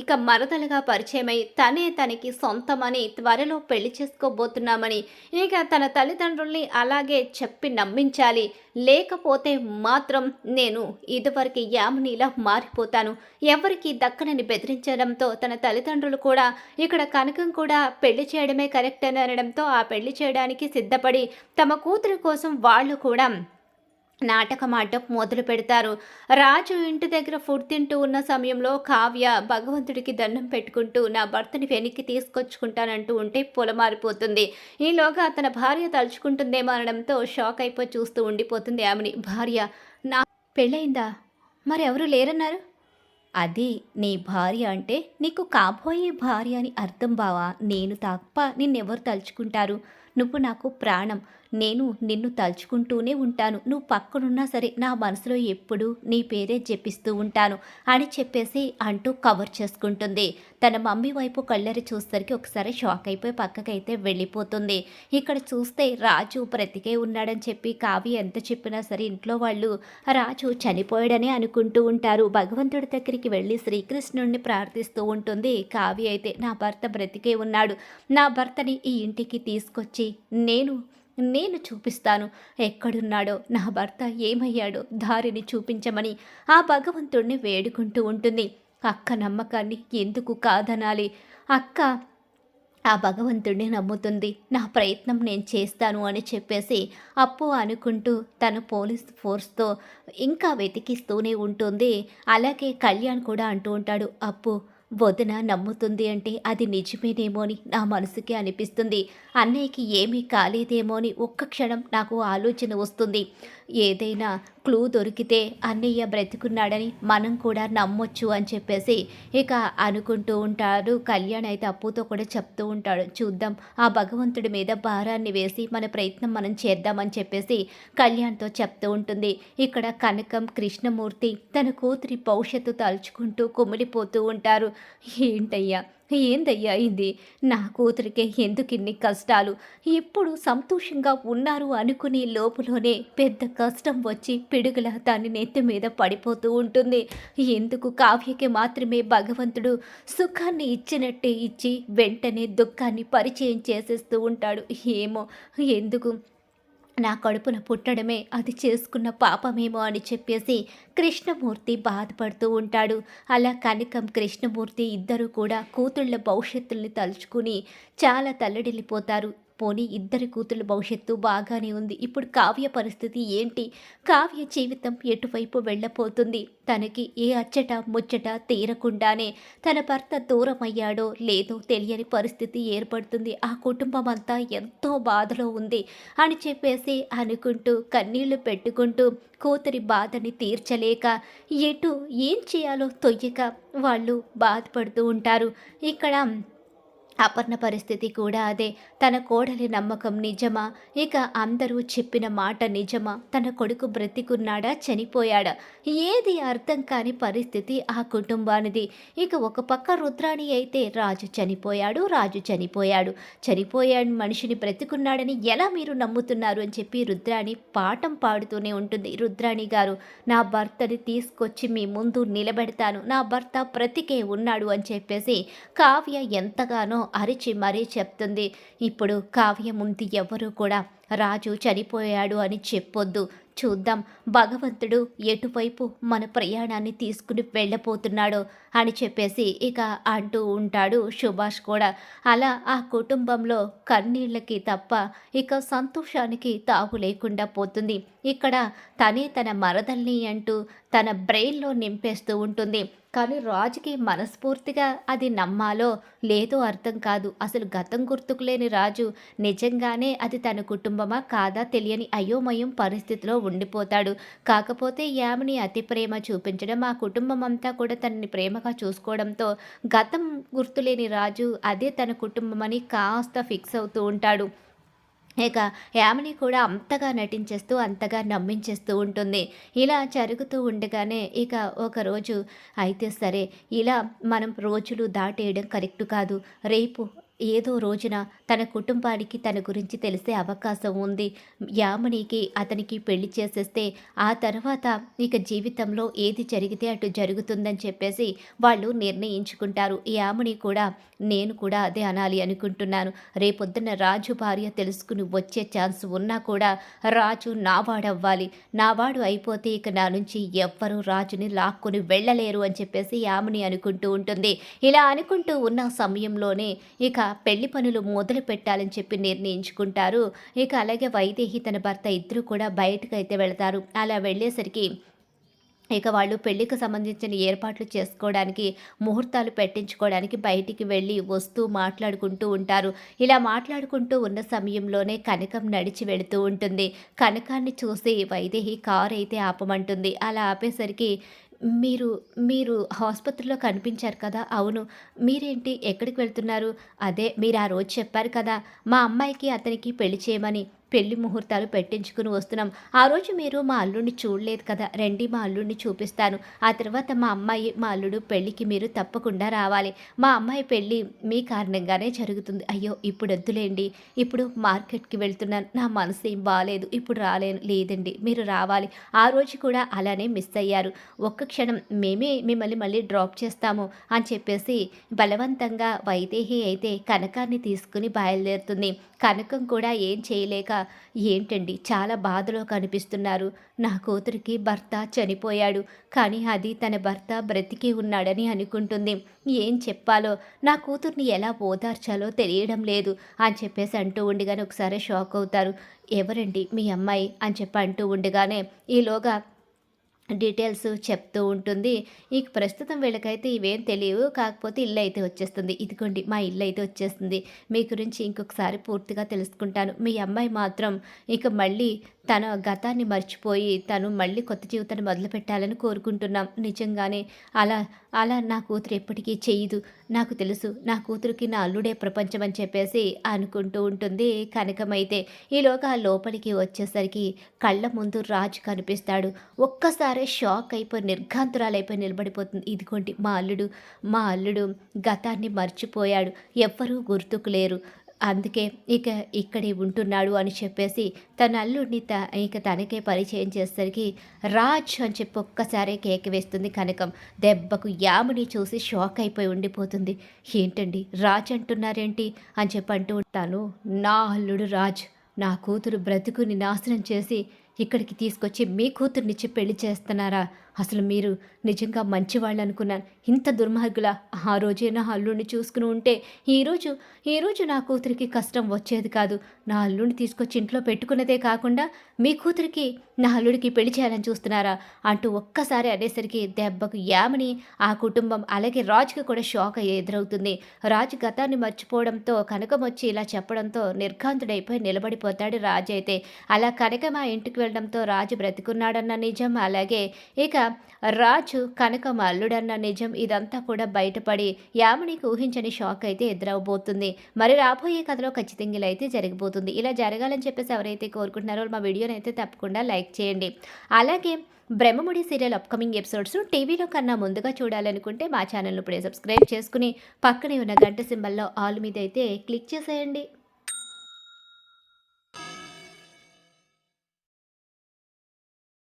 ఇక మరదలుగా పరిచయమై తనే తనకి సొంతమని త్వరలో పెళ్ళి చేసుకోబోతున్నామని. ఇక తన తల్లిదండ్రుల్ని అలాగే చెప్పి నమ్మించాలి. లేకపోతే మాత్రం నేను ఇదివరకు యామినిలా మారిపోతాను. ఎవరికి దక్కనని బెదిరించడంతో తన తల్లిదండ్రులు కూడా ఇక్కడ కనకం కూడా పెళ్ళి చేయడమే కరెక్ట్ అని అనడంతో ఆ పెళ్ళి చేయడానికి సిద్ధపడి తమ కూతురు కోసం వాళ్ళు కూడా నాటకం ఆడటం మొదలు పెడతారు. రాజు ఇంటి దగ్గర ఫుడ్ తింటూ ఉన్న సమయంలో కావ్య భగవంతుడికి దండం పెట్టుకుంటూ నా భర్తని వెనక్కి తీసుకొచ్చుకుంటానంటూ ఉంటే పొలమారిపోతుంది. ఈలోగా తన భార్య తలుచుకుంటుందేమో అనడంతో షాక్ అయిపోయి చూస్తూ ఉండిపోతుంది ఆమెని. భార్య నా పెళ్ళయిందా? మరి ఎవరు లేరన్నారు? అది నీ భార్య అంటే నీకు కాబోయే భార్య అని అర్థం బావా. నేను తప్ప నిన్నెవరు తలుచుకుంటారు? నువ్వు నాకు ప్రాణం. నేను నిన్ను తలుచుకుంటూనే ఉంటాను. నువ్వు పక్కనున్నా సరే నా మనసులో ఎప్పుడు నీ పేరే జపిస్తూ ఉంటాను అని చెప్పేసి అంటూ కవర్ చేసుకుంటుంది. తన మమ్మీ వైపు కళ్ళరి చూసరికి ఒకసారి షాక్ అయిపోయి పక్కకైతే వెళ్ళిపోతుంది. ఇక్కడ చూస్తే రాజు బ్రతికే ఉన్నాడని చెప్పి కావి ఎంత చెప్పినా సరే ఇంట్లో వాళ్ళు రాజు చనిపోయాడని అనుకుంటూ ఉంటారు. భగవంతుడి దగ్గరికి వెళ్ళి శ్రీకృష్ణుడిని ప్రార్థిస్తూ ఉంటుంది. కావి అయితే నా భర్త బ్రతికే ఉన్నాడు. నా భర్తని ఈ ఇంటికి తీసుకొచ్చి నేను నేను చూపిస్తాను. ఎక్కడున్నాడో నా భర్త ఏమయ్యాడో దారిని చూపించమని ఆ భగవంతుణ్ణి వేడుకుంటూ ఉంటుంది. అక్క నమ్మకాన్ని ఎందుకు కాదనాలి? అక్క ఆ భగవంతుడిని నమ్ముతుంది. నా ప్రయత్నం నేను చేస్తాను అని చెప్పేసి అప్పు అనుకుంటూ తను పోలీస్ ఫోర్స్తో ఇంకా వెతికిస్తూనే ఉంటుంది. అలాగే కళ్యాణ్ కూడా అంటూ ఉంటాడు అప్పు వదిన నమ్ముతుంది అంటే అది నిజమేనేమో అని నా మనసుకి అనిపిస్తుంది. అన్నయ్యకి ఏమీ కాలేదేమో అని ఒక్క క్షణం నాకు ఆలోచన వస్తుంది. ఏదైనా క్లూ దొరికితే అన్నయ్య బ్రతికున్నాడని మనం కూడా నమ్మొచ్చు అని చెప్పేసి ఇక అనుకుంటూ ఉంటాడు. కళ్యాణ్ అయితే అప్పుతో కూడా చెప్తూ ఉంటాడు. చూద్దాం ఆ భగవంతుడి మీద భారాన్ని వేసి మన ప్రయత్నం మనం చేద్దామని చెప్పేసి కళ్యాణ్తో చెప్తూ ఉంటుంది. ఇక్కడ కనకం కృష్ణమూర్తి తన కూతురి భవిష్యత్తు తలుచుకుంటూ కుమిలిపోతూ ఉంటారు. ఏంటయ్యా ఏందయ్యా ఇది? నా కూతురికే ఎందుకు ఇన్ని కష్టాలు? ఎప్పుడు సంతోషంగా ఉన్నారు అనుకునే లోపులోనే పెద్ద కష్టం వచ్చి పిడుగుల దాని నెత్తి మీద పడిపోతూ ఉంటుంది. ఎందుకు కావ్యకి మాత్రమే భగవంతుడు సుఖాన్ని ఇచ్చినట్టే ఇచ్చి వెంటనే దుఃఖాన్ని పరిచయం చేసేస్తూ ఉంటాడు. ఏమో ఎందుకు నా కడుపున పుట్టడమే అది చేసుకున్న పాపమేమో అని చెప్పేసి కృష్ణమూర్తి బాధపడుతూ ఉంటాడు. అలా కనకం కృష్ణమూర్తి ఇద్దరూ కూడా కూతుళ్ళ భవిష్యత్తుల్ని తలుచుకుని చాలా తల్లడిల్లిపోతారు. పోనీ ఇద్దరి కూతుళ్ళ భవిష్యత్తు బాగానే ఉంది. ఇప్పుడు కావ్య పరిస్థితి ఏంటి? కావ్య జీవితం ఎటువైపు వెళ్ళపోతుంది తనకి ఏ అచ్చట ముచ్చట తీరకుండానే తన భర్త దూరమయ్యాడో లేదో తెలియని పరిస్థితి ఏర్పడుతుంది. ఆ కుటుంబం అంతా ఎంతో బాధలో ఉంది అని చెప్పేసి అనుకుంటూ కన్నీళ్ళు పెట్టుకుంటూ కూతురి బాధని తీర్చలేక ఎటు ఏం చేయాలో తొయ్యక వాళ్ళు బాధపడుతూ ఉంటారు. ఇక్కడ అపర్ణ పరిస్థితి కూడా అదే. తన కోడలి నమ్మకం నిజమా? ఇక అందరూ చెప్పిన మాట నిజమా? తన కొడుకు బ్రతికున్నాడా? చనిపోయాడా? ఏది అర్థం కాని పరిస్థితి ఆ కుటుంబానిది. ఇక ఒక పక్క రుద్రాణి అయితే రాజు చనిపోయాడు రాజు చనిపోయాడు. చనిపోయాడు మనిషిని బ్రతికున్నాడని ఎలా మీరు నమ్ముతున్నారు అని చెప్పి రుద్రాణి పాఠం పాడుతూనే ఉంటుంది. రుద్రాణి గారు నా భర్తని తీసుకొచ్చి మీ ముందు నిలబెడతాను. నా భర్త బ్రతికే ఉన్నాడు అని చెప్పేసి కావ్య ఎంతగానో అరిచి మరీ చెప్తుంది. ఇప్పుడు కావ్య ఎవ్వరూ ఎవరు కూడా రాజు చనిపోయాడు అని చెప్పొద్దు. చూద్దాం భగవంతుడు ఎటువైపు మన ప్రయాణాన్ని తీసుకుని వెళ్ళబోతున్నాడో అని చెప్పేసి ఇక అంటూ ఉంటాడు సుభాష్ కూడా. అలా ఆ కుటుంబంలో కన్నీళ్ళకి తప్ప ఇక సంతోషానికి తాగు లేకుండా పోతుంది. ఇక్కడ తనే తన మరదల్ని అంటూ తన బ్రెయిన్లో నింపేస్తూ ఉంటుంది. కానీ రాజుకి మనస్ఫూర్తిగా అది నమ్మాలో లేదో అర్థం కాదు. అసలు గతం గుర్తుకులేని రాజు నిజంగానే అది తన కుటుంబమా కాదా తెలియని అయోమయం పరిస్థితిలో ఉండిపోతాడు. కాకపోతే యామిని అతి ప్రేమ చూపించడం ఆ కుటుంబం అంతా కూడా తనని ప్రేమగా చూసుకోవడంతో గతం గుర్తులేని రాజు అదే తన కుటుంబమని కాస్త ఫిక్స్ అవుతూ ఉంటాడు. ఇక యామిని కూడా అంతగా నటించేస్తూ అంతగా నమ్మించేస్తూ ఉంటుంది. ఇలా జరుగుతూ ఉండగానే ఇక ఒకరోజు అయితే సరే ఇలా మనం రోజులు దాటేయడం కరెక్ట్ కాదు. రేపు ఏదో రోజున తన కుటుంబానికి తన గురించి తెలిసే అవకాశం ఉంది. యామినికి అతనికి పెళ్ళి చేసేస్తే ఆ తర్వాత ఇక జీవితంలో ఏది జరిగితే అటు జరుగుతుందని చెప్పేసి వాళ్ళు నిర్ణయించుకుంటారు. యామిని కూడా నేను కూడా అదే అనాలి అనుకుంటున్నాను. రేపొద్దున రాజు భార్య తెలుసుకుని వచ్చే ఛాన్స్ ఉన్నా కూడా రాజు నావాడవ్వాలి. నావాడు అయిపోతే ఇక నా నుంచి ఎవ్వరూ రాజుని లాక్కుని వెళ్ళలేరు అని చెప్పేసి యామిని అనుకుంటూ ఉంటుంది. ఇలా అనుకుంటూ ఉన్న సమయంలోనే ఇక పెళ్ళి పనులు మొదలు పెట్టాలని చెప్పి నిర్ణయించుకుంటారు. ఇక అలాగే వైదేహి తన భర్త ఇద్దరు కూడా బయటకు అయితే వెళతారు. అలా వెళ్ళేసరికి ఇక వాళ్ళు పెళ్ళికి సంబంధించిన ఏర్పాట్లు చేసుకోవడానికి ముహూర్తాలు పెట్టించుకోవడానికి బయటికి వెళ్ళి వస్తూ మాట్లాడుకుంటూ ఉంటారు. ఇలా మాట్లాడుకుంటూ ఉన్న సమయంలోనే కనకం నడిచి వెళుతూ ఉంటుంది. కనకాన్ని చూసి వైదేహి కారు అయితే ఆపమంటుంది. అలా ఆపేసరికి మీరు మీరు ఆసుపత్రిలో కనిపించారు కదా అవును. మీరేంటి? ఎక్కడికి వెళ్తున్నారు? అదే మీరు ఆ రోజు చెప్పారు కదా మా అమ్మాయికి అతనికి పెళ్ళి చేయమని పెళ్ళి ముహూర్తాలు పెట్టించుకుని వస్తున్నాం. ఆ రోజు మీరు మా అల్లుడిని చూడలేదు కదా రండి మా అల్లుడిని చూపిస్తాను. ఆ తర్వాత మా అమ్మాయి మా అల్లుడు పెళ్ళికి మీరు తప్పకుండా రావాలి. మా అమ్మాయి పెళ్ళి మీ కారణంగానే జరుగుతుంది. అయ్యో ఇప్పుడు వద్దులేండి. ఇప్పుడు మార్కెట్కి వెళ్తున్నాను. నా మనసు ఏం బాగాలేదు ఇప్పుడు రాలేను లేదండి. మీరు రావాలి. ఆ రోజు కూడా అలానే మిస్ అయ్యారు. ఒక్క క్షణం మేమే మిమ్మల్ని మళ్ళీ డ్రాప్ చేస్తాము అని చెప్పేసి బలవంతంగా వైదేహి అయితే కనకాన్ని తీసుకుని బయలుదేరుతుంది. కనకం కూడా ఏం చేయలేక ఏంటండి? చాలా బాధలో కనిపిస్తున్నారు. నా కూతురికి భర్త చనిపోయాడు. కానీ అది తన భర్త బ్రతికి ఉన్నాడని అనుకుంటుంది. ఏం చెప్పాలో? నా కూతుర్ని ఎలా ఓదార్చాలో తెలియడం లేదు అని చెప్పేసి అంటూ ఉండగానే ఒకసారి షాక్ అవుతారు. ఎవరండి మీ అమ్మాయి? అని చెప్పి అంటూ ఉండగానే ఈలోగా డీటెయిల్స్ చెప్తూ ఉంటుంది. ఇక ప్రస్తుతం వీళ్ళకైతే ఇవేం తెలియవు. కాకపోతే ఇల్లు అయితే వచ్చేస్తుంది. ఇదిగోండి మా ఇల్లు అయితే వచ్చేస్తుంది. మీ గురించి ఇంకొకసారి పూర్తిగా తెలుసుకుంటాను. మీ అమ్మాయి మాత్రం ఇక మళ్ళీ తన గతాన్ని మర్చిపోయి తను మళ్ళీ కొత్త జీవితాన్ని మొదలుపెట్టాలని కోరుకుంటున్నాం. నిజంగానే అలా అలా నా కూతురు ఎప్పటికీ చేయదు. నాకు తెలుసు నా కూతురికి నా అల్లుడే ప్రపంచం అని చెప్పేసి అనుకుంటూ ఉంటుంది. కనకమైతే ఈలోగా లోపలికి వచ్చేసరికి కళ్ళ ముందు రాజు కనిపిస్తాడు. ఒక్కసారే షాక్ అయిపోయి నిర్ఘాంతురాలైపోయి నిలబడిపోతుంది. ఇదిగోండి మా అల్లుడు మా అల్లుడు గతాన్ని మర్చిపోయాడు. ఎవ్వరూ గుర్తుకు లేరు. అందుకే ఇక ఇక్కడే ఉంటున్నాడు అని చెప్పేసి తన అల్లుడిని త ఇక తనకే పరిచయం చేసేసరికి రాజ్ అని చెప్పి ఒక్కసారే కేక వేస్తుంది కనకం. దెబ్బకు యాముని చూసి షాక్ అయిపోయి ఉండిపోతుంది. ఏంటండి రాజ్ అంటున్నారేంటి అని చెప్పి అంటూ ఉంటాను. నా అల్లుడు రాజ్ నా కూతురు బ్రతుకుని నాశనం చేసి ఇక్కడికి తీసుకొచ్చి మీ కూతుర్నిచ్చి పెళ్ళి చేస్తున్నారా? అసలు మీరు నిజంగా మంచివాళ్ళు అనుకున్నాను ఇంత దుర్మార్గుల ఆ రోజే నా అల్లుడిని చూసుకుని ఉంటే ఈరోజు ఈరోజు నా కూతురికి కష్టం వచ్చేది కాదు. నా అల్లుడిని తీసుకొచ్చి ఇంట్లో పెట్టుకున్నదే కాకుండా మీ కూతురికి నా అల్లుడికి పెళ్ళి చేయాలని చూస్తున్నారా? అంటూ ఒక్కసారి అనేసరికి దెబ్బకు యామని ఆ కుటుంబం అలాగే రాజుకి కూడా షాక్ ఎదురవుతుంది. రాజు గతాన్ని మర్చిపోవడంతో కనకం వచ్చి ఇలా చెప్పడంతో నిర్ఘాంతుడైపోయి నిలబడిపోతాడు రాజు అయితే అలా కనక మా ఇంటికి వెళ్ళడంతో రాజు బ్రతికున్నాడన్న నిజం అలాగే ఇక రాజు కనకం అల్లుడన్న నిజం ఇదంతా కూడా బయటపడి యామినికి ఊహించని షాక్ అయితే ఎదురవబోతుంది. మరి రాబోయే కథలో ఖచ్చితంగా ఇలా అయితే జరగబోతుంది ఇలా జరగాలని చెప్పేసి ఎవరైతే కోరుకుంటున్నారో మా వీడియోని అయితే తప్పకుండా లైక్ చేయండి. అలాగే బ్రహ్మముడి సీరియల్ అప్కమింగ్ ఎపిసోడ్స్ టీవీలో కన్నా ముందుగా చూడాలనుకుంటే మా ఛానల్ను ఇప్పుడే సబ్స్క్రైబ్ చేసుకుని పక్కనే ఉన్న గంట సింబల్లో ఆల్ మీద అయితే క్లిక్ చేసేయండి.